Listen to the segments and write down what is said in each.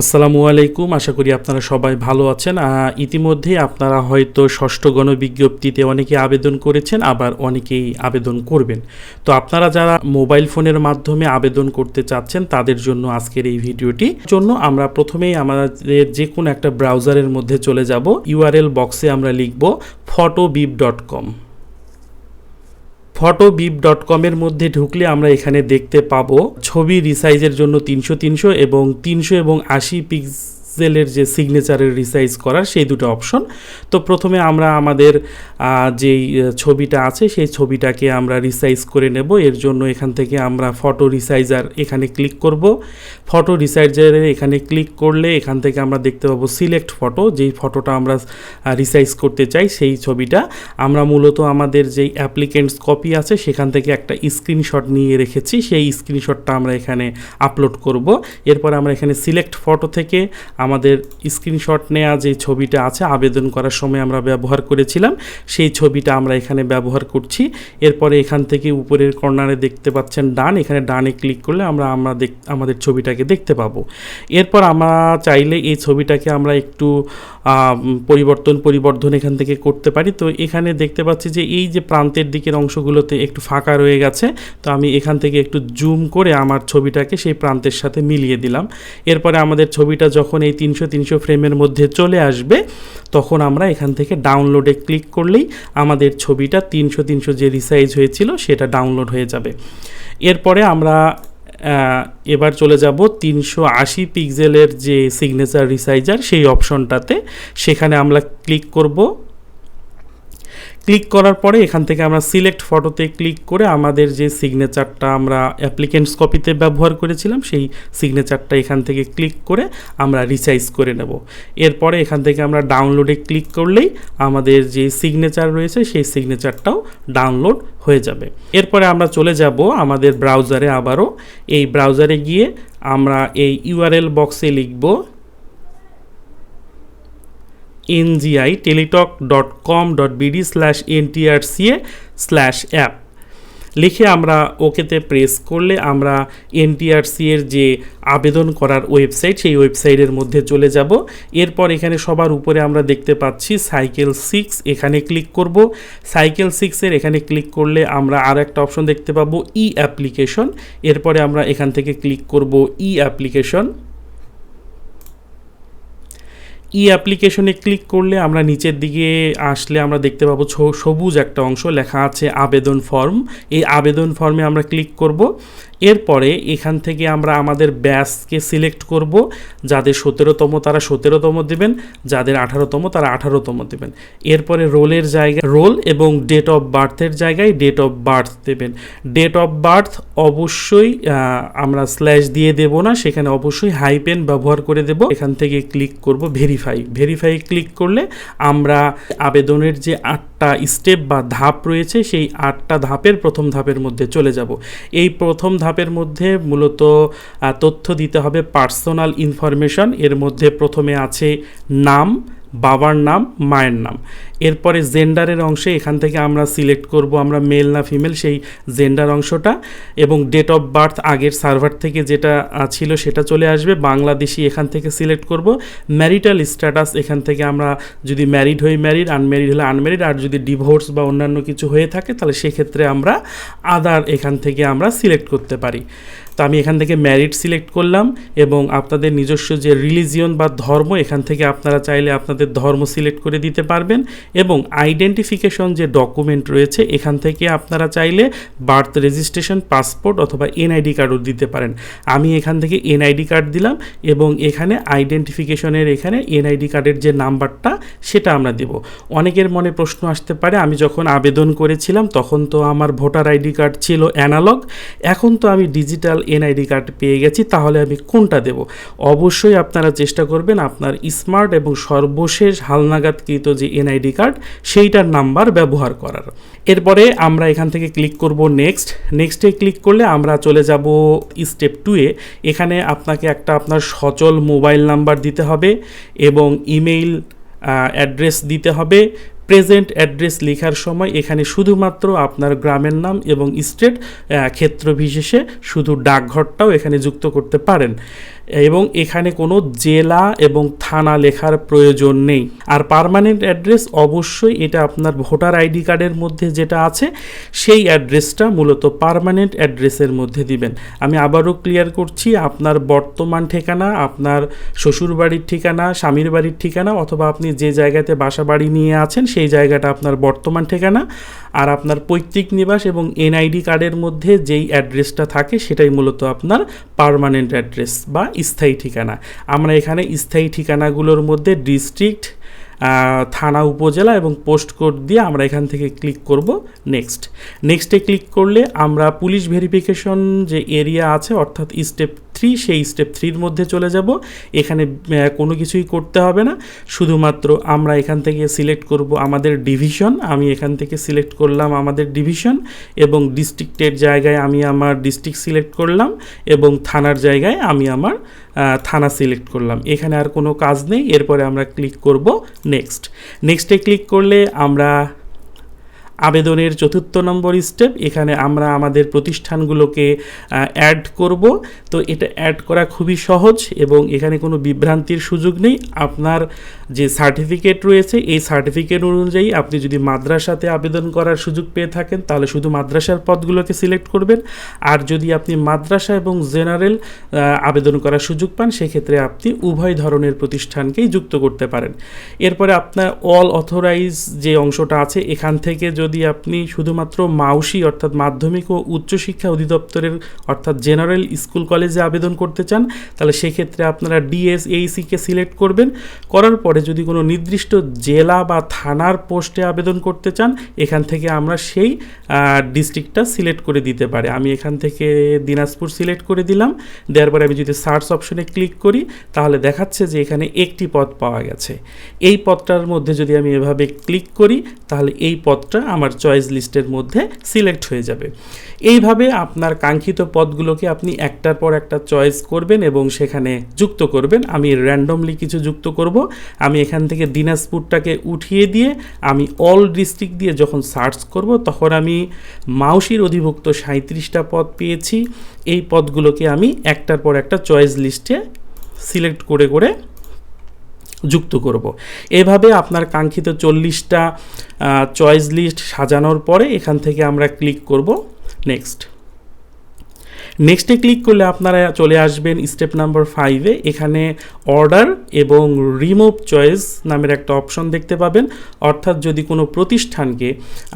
আসসালামু আলাইকুম। আশা করি আপনারা সবাই ভালো আছেন। ইতিমধ্যে আপনারা হয়তো ষষ্ঠ গণবিজ্ঞপ্তিতে অনেকে আবেদন করেছেন, আবার অনেকেই আবেদন করবেন। তো আপনারা যারা মোবাইল ফোনের মাধ্যমে আবেদন করতে চাচ্ছেন, তাদের জন্য আজকের এই ভিডিওটি। জন্য আমরা প্রথমেই আমাদের যে কোনো একটা ব্রাউজারের মধ্যে চলে যাব। ইউআরএল বক্সে আমরা লিখব ফটোবিপ ডট কম ফটোবিপ ডট কমের মধ্যে ঢুকলে আমরা এখানে দেখতে পাবো। ছবি রিসাইজের জন্য তিনশো তিনশো এবং তিনশো এবং আশি পিক্সেলের যে সিগনেচারের রিসাইজ করার সেই দুটো অপশন তো প্রথমে আমরা আমাদের যেই ছবিটা আছে সেই ছবিটাকে আমরা রিসাইজ করে নেব। এর জন্য এখান থেকে আমরা ফটো রিসাইজার এখানে ক্লিক করব। ফটো রিসাইজারে এখানে ক্লিক করলে এখান থেকে আমরা দেখতে পাবো সিলেক্ট ফটো যেই ফটোটা আমরা রিসাইজ করতে চাই সেই ছবিটা। আমরা মূলত আমাদের যেই অ্যাপ্লিকেন্টস কপি আছে সেখান থেকে একটা স্ক্রিনশট নিয়ে রেখেছি। সেই স্ক্রিনশটটা আমরা এখানে আপলোড করব। এরপর আমরা এখানে সিলেক্ট ফটো থেকে আমাদের স্ক্রিনশট নেওয়া যে ছবিটা আছে, আবেদন করার সময় আমরা ব্যবহার করেছিলাম, সেই ছবিটা আমরা এখানে ব্যবহার করছি। এরপরে এখান থেকে উপরের কর্নারে দেখতে পাচ্ছেন ডান, এখানে ডানে ক্লিক করলে আমরা আমরা আমাদের ছবিটাকে দেখতে পাবো। এরপর আমরা চাইলে এই ছবিটাকে আমরা একটু পরিবর্তন, পরিবর্ধন এখান থেকে করতে পারি। তো এখানে দেখতে পাচ্ছি যে এই যে প্রান্তের দিকের অংশগুলোতে একটু ফাঁকা রয়ে গেছে, তো আমি এখান থেকে একটু জুম করে আমার ছবিটাকে সেই প্রান্তের সাথে মিলিয়ে দিলাম। এরপরে আমাদের ছবিটা যখন এই তিনশো তিনশো ফ্রেমের মধ্যে চলে আসবে, তখন আমরা এখান থেকে ডাউনলোডে ক্লিক করলেই আমাদের ছবিটা তিনশো তিনশো যে রিসাইজ হয়েছিল, সেটা ডাউনলোড হয়ে যাবে। এরপরে আমরা এবার চলে যাব তিনশো আশি পিক্সেলের যে সিগনেচার রিসাইজার সেই অপশনটাতে সেখানে আমরা ক্লিক করব। ক্লিক করার পরে এখান থেকে আমরা সিলেক্ট ফটোতে ক্লিক করে আমাদের যে সিগনেচারটা আমরা অ্যাপ্লিকেন্টস কপিতে ব্যবহার করেছিলাম, সেই সিগনেচারটা এখান থেকে ক্লিক করে আমরা রিসাইজ করে নেব। এরপরে এখান থেকে আমরা ডাউনলোডে ক্লিক করলেই আমাদের যে সিগনেচার রয়েছে, সেই সিগনেচারটাও ডাউনলোড হয়ে যাবে। এরপরে আমরা চলে যাব আমাদের ব্রাউজারে আবারও। এই ব্রাউজারে গিয়ে আমরা এই ইউআরএল বক্সে লিখব NGI Teletalk dot com dot BD slash NTRCA slash app লিখে আমরা ওকেতে প্রেস করলে আমরা এনটিআরসি এর যে আবেদন করার ওয়েবসাইট সেই ওয়েবসাইটের মধ্যে চলে যাব। এরপর এখানে সবার উপরে আমরা দেখতে পাচ্ছি সাইকেল সিক্স এখানে ক্লিক করব। সাইকেল সিক্সের এখানে ক্লিক করলে আমরা আর একটা অপশন দেখতে পাবো ই অ্যাপ্লিকেশন এরপরে আমরা এখান থেকে ক্লিক করব ই অ্যাপ্লিকেশন ই অ্যাপ্লিকেশনে ক্লিক করলে আমরা নিচের দিকে আসলে আমরা দেখতে পাবো সবুজ একটা অংশ লেখা আছে আবেদন ফর্ম। এই আবেদন ফর্মে আমরা ক্লিক করব। এরপরে এখান থেকে আমরা আমাদের ব্যাচকে সিলেক্ট করব। যাদের সতেরোতম তারা সতেরোতম দেবেন, যাদের আঠারোতম তারা আঠারোতম দেবেন। এরপরে রোলের জায়গায় রোল এবং ডেট অফ বার্থের জায়গায় ডেট অফ বার্থ দেবেন। ডেট অফ বার্থ অবশ্যই আমরা স্ল্যাশ দিয়ে দেব না, সেখানে অবশ্যই হাইপেন ব্যবহার করে দেব। এখান থেকে ক্লিক করব ভেরিফাই ভেরিফাই ক্লিক করলে আমরা আবেদনের যে আটটা স্টেপ বা ধাপ রয়েছে, সেই আটটা ধাপের প্রথম ধাপের মধ্যে চলে যাব। এই প্রথম ধাপের মধ্যে মূলত তথ্য দিতে হবে পার্সোনাল ইনফরমেশন এর মধ্যে প্রথমে আছে নাম, বাবার নাম, মায়ের নাম। এরপরে জেন্ডারের অংশে এখান থেকে আমরা সিলেক্ট করব, আমরা মেল না ফিমেল, সেই জেন্ডার অংশটা। এবং ডেট অফ বার্থ আগের সার্ভার থেকে যেটা ছিল সেটা চলে আসবে, বাংলাদেশি এখান থেকে সিলেক্ট করব। ম্যারিটাল স্ট্যাটাস এখান থেকে আমরা যদি ম্যারিড হই ম্যারিড আনম্যারিড হলে আনম্যারিড আর যদি ডিভোর্স বা অন্যান্য কিছু হয়ে থাকে, তাহলে সেক্ষেত্রে আমরা আদার এখান থেকে আমরা সিলেক্ট করতে পারি। তো আমি এখান থেকে ম্যারিড সিলেক্ট করলাম, এবং আপনাদের নিজস্ব যে রিলিজিয়ন বা ধর্ম, এখান থেকে আপনারা চাইলে আপনাদের ধর্ম সিলেক্ট করে দিতে পারবেন। এবং আইডেন্টিফিকেশন যে ডকুমেন্ট রয়েছে, এখান থেকে আপনারা চাইলে বার্থ রেজিস্ট্রেশন পাসপোর্ট অথবা এনআইডি কার্ডও দিতে পারেন। আমি এখান থেকে এনআইডি কার্ড দিলাম এবং এখানে আইডেন্টিফিকেশনের এখানে এনআইডি কার্ডের যে নাম্বারটা সেটা আমরা দেব। অনেকের মনে প্রশ্ন আসতে পারে, আমি যখন আবেদন করেছিলাম, তখন তো আমার ভোটার আইডি কার্ড ছিল অ্যানালগ এখন তো আমি ডিজিটাল এনআইডি কার্ড পেয়ে গেছি, তাহলে আমি কোনটা দেব? অবশ্যই আপনারা চেষ্টা করবেন আপনার স্মার্ট এবং সর্বশেষ হালনাগাদকৃত যে এনআইডি কার্ড সেইটার নাম্বার ব্যবহার করার। এরপরে আমরা এখান থেকে ক্লিক করব নেক্সট নেক্সটে ক্লিক করলে আমরা চলে যাব স্টেপ টুয়ে এখানে আপনাকে একটা আপনার সচল মোবাইল নাম্বার দিতে হবে এবং ইমেইল অ্যাড্রেস দিতে হবে। প্রেজেন্ট অ্যাড্রেস লেখার সময় এখানে শুধুমাত্র আপনার গ্রামের নাম এবং স্টেট ক্ষেত্র বিশেষে শুধু ডাকঘরটাও এখানে যুক্ত করতে পারেন। এবং এখানে কোনো জেলা এবং থানা লেখার প্রয়োজন নেই। আর পার্মানেন্ট অ্যাড্রেস অবশ্যই এটা আপনার ভোটার আইডি কার্ডের মধ্যে যেটা আছে, সেই অ্যাড্রেসটা মূলত পারমানেন্ট অ্যাড্রেসের মধ্যে দিবেন। আমি আবারও ক্লিয়ার করছি, আপনার বর্তমান ঠিকানা, আপনার শ্বশুর বাড়ির ঠিকানা, স্বামীর বাড়ির ঠিকানা, অথবা আপনি যে জায়গাতে বাসা বাড়ি নিয়ে আছেন, সেই জায়গাটা আপনার বর্তমান ঠিকানা। আর আপনার পৈতৃক নিবাস এবং এনআইডি কার্ডের মধ্যে যেই অ্যাড্রেসটা থাকে সেটাই মূলত আপনার পার্মানেন্ট অ্যাড্রেস বা স্থায়ী ঠিকানা। আমরা এখানে স্থায়ী ঠিকানাগুলোর মধ্যে ডিস্ট্রিক্ট থানা, উপজেলা এবং পোস্ট কোড দিয়ে আমরা এখান থেকে ক্লিক করব নেক্সট। নেক্সটে ক্লিক করলে আমরা পুলিশ ভেরিফিকেশন যে এরিয়া আছে অর্থাৎ স্টেপ থ্রি সেই স্টেপ থ্রির মধ্যে চলে যাব। এখানে কোনো কিছুই করতে হবে না। শুধুমাত্র আমরা এখান থেকে সিলেক্ট করব আমাদের ডিভিশন আমি এখান থেকে সিলেক্ট করলাম আমাদের ডিভিশন এবং ডিস্ট্রিক্টের জায়গায় আমি আমার ডিস্ট্রিক্ট সিলেক্ট করলাম এবং থানার জায়গায় আমি আমার থানা সিলেক্ট করলাম। এখানে আর কোনো কাজ নেই। এরপরে আমরা ক্লিক করব নেক্সট নেক্সটে ক্লিক করলে আমরা আবেদনের চতুর্থ নম্বর স্টেপ, এখানে আমরা আমাদের প্রতিষ্ঠানগুলোকে অ্যাড করব। তো এটা অ্যাড করা খুবই সহজ এবং এখানে কোনো বিভ্রান্তির সুযোগ নেই। আপনার যে সার্টিফিকেট রয়েছে, এই সার্টিফিকেট অনুযায়ী আপনি যদি মাদ্রাসাতে আবেদন করার সুযোগ পেয়ে থাকেন, তাহলে শুধু মাদ্রাসার পদগুলোকে সিলেক্ট করবেন। আর যদি আপনি মাদ্রাসা এবং জেনারেল আবেদন করার সুযোগ পান, সেক্ষেত্রে আপনি উভয় ধরনের প্রতিষ্ঠানকেই যুক্ত করতে পারেন। এরপরে আপনার অল অথরাইজ যে অংশটা আছে, এখান থেকে যদি আপনি শুধুমাত্র মাউসি অর্থাৎ মাধ্যমিক ও উচ্চশিক্ষা অধিদপ্তরের অর্থাৎ জেনারেল স্কুল কলেজে আবেদন করতে চান, তাহলে সেক্ষেত্রে আপনারা ডিএসএইসিকে সিলেক্ট করবেন। করার পরে যদি কোনো নির্দিষ্ট জেলা বা থানার পোস্টে আবেদন করতে চান, এখান থেকে আমরা সেই ডিস্ট্রিক্টটা সিলেক্ট করে দিতে পারি। আমি এখান থেকে দিনাজপুর সিলেক্ট করে দিলাম। দেওয়ার পরে আমি যদি সার্চ অপশনে ক্লিক করি, তাহলে দেখাচ্ছে যে এখানে একটি পদ পাওয়া গেছে। এই পদটার মধ্যে যদি আমি এভাবে ক্লিক করি, তাহলে এই পদটা আমার চয়েস লিস্টের মধ্যে সিলেক্ট হয়ে যাবে। এইভাবে আপনার কাঙ্ক্ষিত পদগুলোকে আপনি একটার পর একটা চয়েস করবেন এবং সেখানে যুক্ত করবেন। আমি র্যান্ডমলি কিছু যুক্ত করব। আমি এখান থেকে দিনাজপুরটাকে উঠিয়ে দিয়ে আমি অল ডিস্ট্রিক্ট দিয়ে যখন সার্চ করব, তখন আমি মাউসির অধিভুক্ত সাঁত্রিশটা পদ পেয়েছি। এই পদগুলোকে আমি একটার পর একটা চয়েস লিস্টে সিলেক্ট করে করে যুক্ত করব। এভাবে আপনার কাঙ্ক্ষিত চল্লিশটা চয়েস লিস্ট সাজানোর পরে এখান থেকে আমরা ক্লিক করব নেক্সট নেক্সটে ক্লিক করলে আপনারা চলে আসবেন স্টেপ নাম্বার ফাইভে এখানে অর্ডার এবং রিমুভ চয়েস নামের একটা অপশন দেখতে পাবেন। অর্থাৎ যদি কোনো প্রতিষ্ঠানকে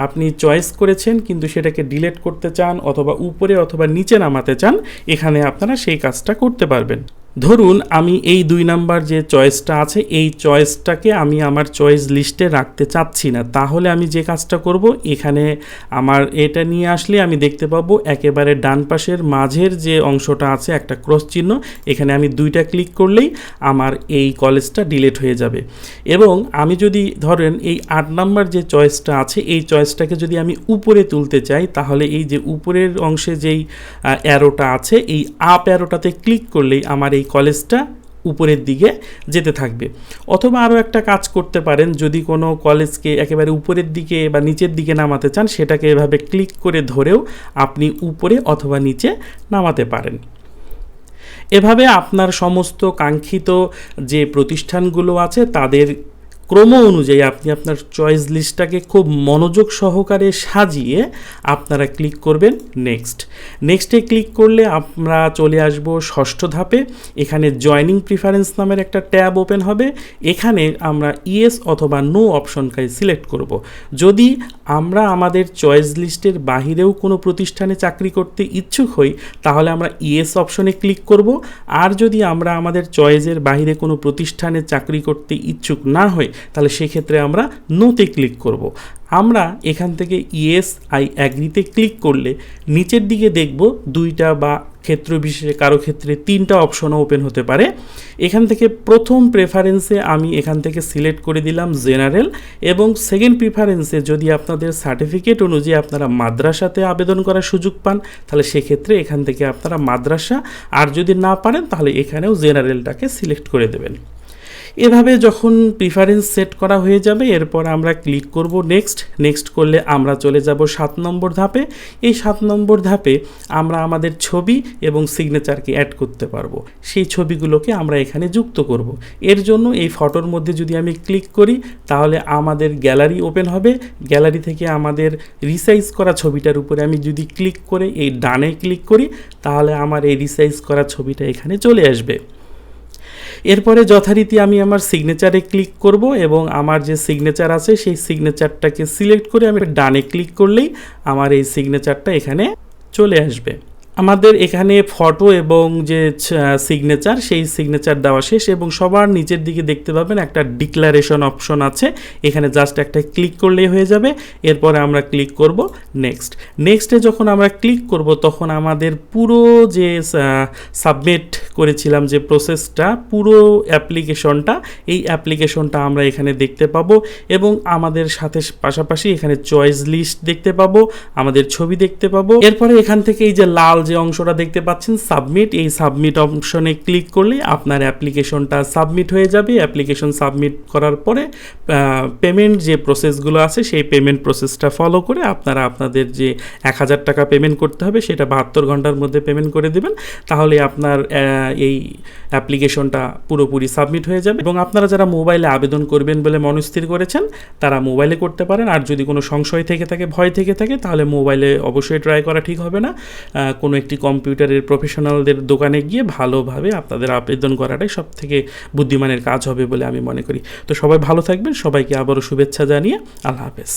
আপনি চয়েস করেছেন কিন্তু সেটাকে ডিলেট করতে চান অথবা উপরে অথবা নিচে নামাতে চান, এখানে আপনারা সেই কাজটা করতে পারবেন। ধরুন আমি এই দুই নাম্বার যে চয়েসটা আছে, এই চয়েসটাকে আমি আমার চয়েস লিস্টে রাখতে চাচ্ছি না। তাহলে আমি যে কাজটা করব, এখানে আমার এটা নিয়ে আসলে আমি দেখতে পাবো একেবারে ডান পাশের মাঝের যে অংশটা আছে, একটা ক্রস চিহ্ন, এখানে আমি দুইটা ক্লিক করলেই আমার এই কলেজটা ডিলেট হয়ে যাবে। এবং আমি যদি ধরেন এই আট নাম্বার যে চয়েসটা আছে, এই চয়েসটাকে যদি আমি উপরে তুলতে চাই, তাহলে এই যে উপরের অংশে যেই অ্যারোটা আছে, এই আপ অ্যারোটাতে ক্লিক করলেই আমার এই কলেজটা উপরের দিকে যেতে থাকবে। অথবা আরও একটা কাজ করতে পারেন, যদি কোনো কলেজকে একেবারে উপরের দিকে বা নিচের দিকে নামাতে চান, সেটাকে এভাবে ক্লিক করে ধরেও আপনি উপরে অথবা নিচে নামাতে পারেন। এভাবে আপনার সমস্ত কাঙ্ক্ষিত যে প্রতিষ্ঠানগুলো আছে, তাদের ক্রম অনুযায়ী আপনি আপনার চয়েস লিস্টটাকে খুব মনোযোগ সহকারে সাজিয়ে আপনারা ক্লিক করবেন নেক্সট নেক্সটে ক্লিক করলে আমরা চলে আসব ষষ্ঠ ধাপে, এখানে জয়নিং প্রিফারেন্স নামের একটা ট্যাব ওপেন হবে, এখানে আমরা ইয়েস অথবা নো অপশনকে সিলেক্ট করব। যদি আমরা আমাদের চয়েস লিস্টের বাহিরেও কোনো প্রতিষ্ঠানে চাকরি করতে ইচ্ছুক হই, তাহলে আমরা ইয়েস অপশনে ক্লিক করব। আর যদি আমরা আমাদের চয়েসের বাইরে কোনো প্রতিষ্ঠানে চাকরি করতে ইচ্ছুক না হই তাহলে সেক্ষেত্রে আমরা নোতে ক্লিক করব। আমরা এখান থেকে ইয়েস আই অ্যাগ্রিতে ক্লিক করলে নিচের দিকে দেখব দুইটা বা ক্ষেত্র বিশেষে কারও ক্ষেত্রে তিনটা অপশনও ওপেন হতে পারে। এখান থেকে প্রথম প্রেফারেন্সে আমি এখান থেকে সিলেক্ট করে দিলাম জেনারেল এবং সেকেন্ড প্রিফারেন্সে যদি আপনাদের সার্টিফিকেট অনুযায়ী আপনারা মাদ্রাসাতে আবেদন করার সুযোগ পান, তাহলে সেক্ষেত্রে এখান থেকে আপনারা মাদ্রাসা, আর যদি না পারেন তাহলে এখানেও জেনারেলটাকে সিলেক্ট করে দেবেন। এভাবে যখন প্রিফারেন্স সেট করা হয়ে যাবে, এরপর আমরা ক্লিক করব নেক্সট নেক্সট করলে আমরা চলে যাব সাত নম্বর ধাপে। এই সাত নম্বর ধাপে আমরা আমাদের ছবি এবং সিগনেচারকে অ্যাড করতে পারব। সেই ছবিগুলোকে আমরা এখানে যুক্ত করব। এর জন্য এই ফটোর মধ্যে যদি আমি ক্লিক করি, তাহলে আমাদের গ্যালারি ওপেন হবে। গ্যালারি থেকে আমাদের রিসাইজ করা ছবিটার উপরে আমি যদি ক্লিক করে এই ডানে ক্লিক করি, তাহলে আমার এই রিসাইজ করা ছবিটা এখানে চলে আসবে। এরপরে যথারীতি আমি আমার সিগনেচারে ক্লিক করব এবং আমার যে সিগনেচার আছে, সেই সিগনেচারটাকে সিলেক্ট করে আমি ডানে ক্লিক করলেই আমার এই সিগনেচারটা এখানে চলে আসবে। আমাদের এখানে ফটো এবং যে সিগনেচার সেই সিগনেচার দেওয়া শেষ এবং সবার নিচের দিকে দেখতে পাবেন একটা ডিক্লারেশন অপশন আছে। এখানে জাস্ট একটা ক্লিক করলেই হয়ে যাবে। এরপরে আমরা ক্লিক করব নেক্সট নেক্সটে যখন আমরা ক্লিক করব, তখন আমাদের পুরো যে সাবমিট করেছিলাম যে প্রসেসটা পুরো অ্যাপ্লিকেশনটা এই অ্যাপ্লিকেশনটা আমরা এখানে দেখতে পাবো এবং আমাদের সাথে পাশাপাশি এখানে চয়েস লিস্ট দেখতে পাবো, আমাদের ছবি দেখতে পাবো। এরপরে এখান থেকে এই যে লাল যে অংশটা দেখতে পাচ্ছেন সাবমিট এই সাবমিট অপশনে ক্লিক করলে আপনার অ্যাপ্লিকেশনটা সাবমিট হয়ে যাবে। অ্যাপ্লিকেশন সাবমিট করার পরে পেমেন্ট যে প্রসেসগুলো আছে, সেই পেমেন্ট প্রসেসটা ফলো করে আপনারা আপনাদের যে এক হাজার টাকা পেমেন্ট করতে হবে, সেটা বাহাত্তর ঘণ্টার মধ্যে পেমেন্ট করে দেবেন। তাহলে আপনার এই অ্যাপ্লিকেশনটা পুরোপুরি সাবমিট হয়ে যাবে এবং আপনারা যারা মোবাইলে আবেদন করবেন বলে মনস্থির করেছেন, তারা মোবাইলে করতে পারেন। আর যদি কোনো সংশয় থেকে থাকে, ভয় থেকে থাকে, তাহলে মোবাইলে অবশ্যই ট্রাই করা ঠিক হবে না। কোনো একটি কম্পিউটারের প্রফেশনালদের দোকানে গিয়ে ভালোভাবে আপনাদের আবেদন করাটাই সব থেকে বুদ্ধিমানের কাজ হবে বলে আমি মনে করি। তো সবাই ভালো থাকবেন, সবাইকে আবারও শুভেচ্ছা জানিয়ে আল্লাহ হাফেজ।